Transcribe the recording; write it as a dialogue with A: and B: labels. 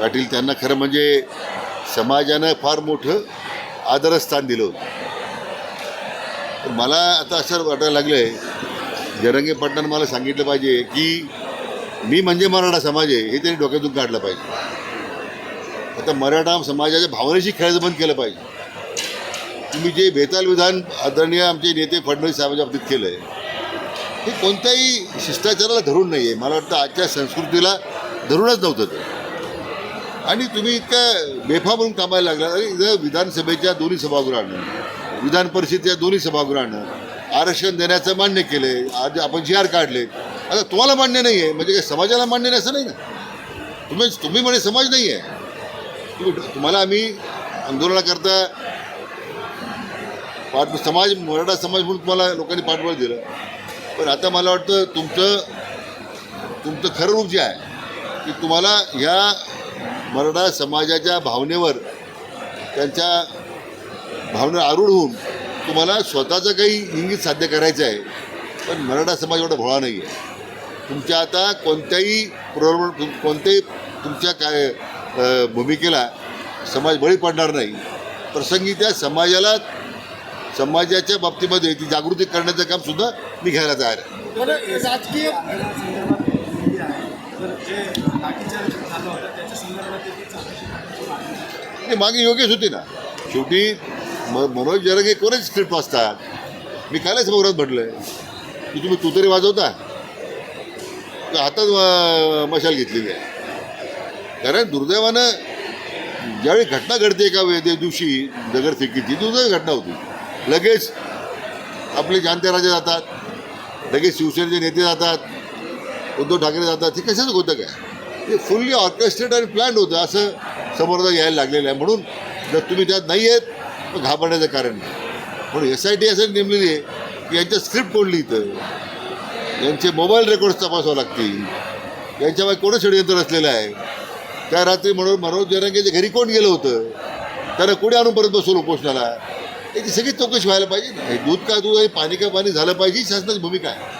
A: पाटील त्यांना खरं म्हणजे समाजानं फार मोठं आदरस्थान दिलं होतं. तर मला आता असं वाटायला लागलं आहे जरंगे पाटणानं मला सांगितलं पाहिजे की मी म्हणजे मराठा समाज आहे हे त्यांनी डोक्यातून काढलं पाहिजे. आता मराठा समाजाच्या भावनेशी खेळायचं बंद केलं पाहिजे. तुम्ही जे बेताल विधान आदरणीय आमचे नेते फडणवीस साहेबांच्या बाबतीत केलं आहे हे कोणत्याही शिष्टाचाराला धरून नाही आहे मला वाटतं आजच्या संस्कृतीला धरूनच नव्हतं ते. आणि तुम्ही इतक्या बेफा म्हणून कामायला लागला. अरे इथं विधानसभेच्या दोन्ही सभागृहानं विधान परिषदेच्या दोन्ही सभागृहानं आरक्षण देण्याचं मान्य केलं आहे आज आपण जी आर काढले. आता तुम्हाला मान्य नाही आहे म्हणजे काय समाजाला मान्य नाही असं नाही ना? तुम्ही तुम्ही म्हणे समाज नाही आहे तुम्ही तुम्हाला आम्ही आंदोलनाकरता पाठ समाज मराठा समाज म्हणून तुम्हाला लोकांनी पाठबळ दिलं. पण आता मला वाटतं तुमचं तुमचं खरं रूप जे आहे की तुम्हाला ह्या मराठा समाजाच्या भावनेवर त्यांच्या भावनेवर आरूढ होऊन तुम्हाला स्वतःचं काही इंगित साध्य करायचं आहे. पण मराठा समाज एवढा भोळा नाही आहे तुमच्या आता कोणत्याही प्रलोभन तुम- कोणत्याही तुमच्या काय भूमिकेला समाज बळी पडणार नाही. प्रसंगी त्या समाजाला समाजाच्या बाबतीमध्ये ती जागृती करण्याचं काम सुद्धा मी घ्यायला तयार आहे.
B: बरं राजकीय
A: ते मागे योग्यच होती ना. शेवटी म मनोज जरंगे कोणच स्क्रिप्ट वाचतात? मी कालच सभागृहात म्हटलं की तुम्ही तू तरी वाजवता? तर हातात मशाल घेतलेली आहे? कारण दुर्दैवानं ज्यावेळी घटना घडते एका वे दिवशी दगडफेकीची दुर्दैवी घटना होती. लगेच आपले जाणते राजे जातात. लगेच शिवसेनेचे नेते जातात. उद्धव ठाकरे जातात. हे कशाचं होतं काय? हे फुल्ली ऑर्केस्ट्रेट आणि प्लॅन होतं. असं समोर यायला लागलेलं आहे. म्हणून जर तुम्ही त्यात नाही आहेत तर घाबरण्याचं कारण नाही. म्हणून एस आय टी असं नेमलेली आहे की यांच्या स्क्रिप्ट कोणली इथं? यांचे मोबाईल रेकॉर्ड्स तपासावं लागतील. यांच्यामागे कोणं षडयंत्र असलेलं आहे? त्या रात्री म्हणून मनोज जरांगेच्या घरी कोण गेलं होतं? त्यांना कोणी आणून परत बसवलं उपोषणाला? याची सगळी चौकशी व्हायला पाहिजे ना. दूध का दूध आणि पाणी का पाणी झालं पाहिजे ही शासनाची भूमिका आहे.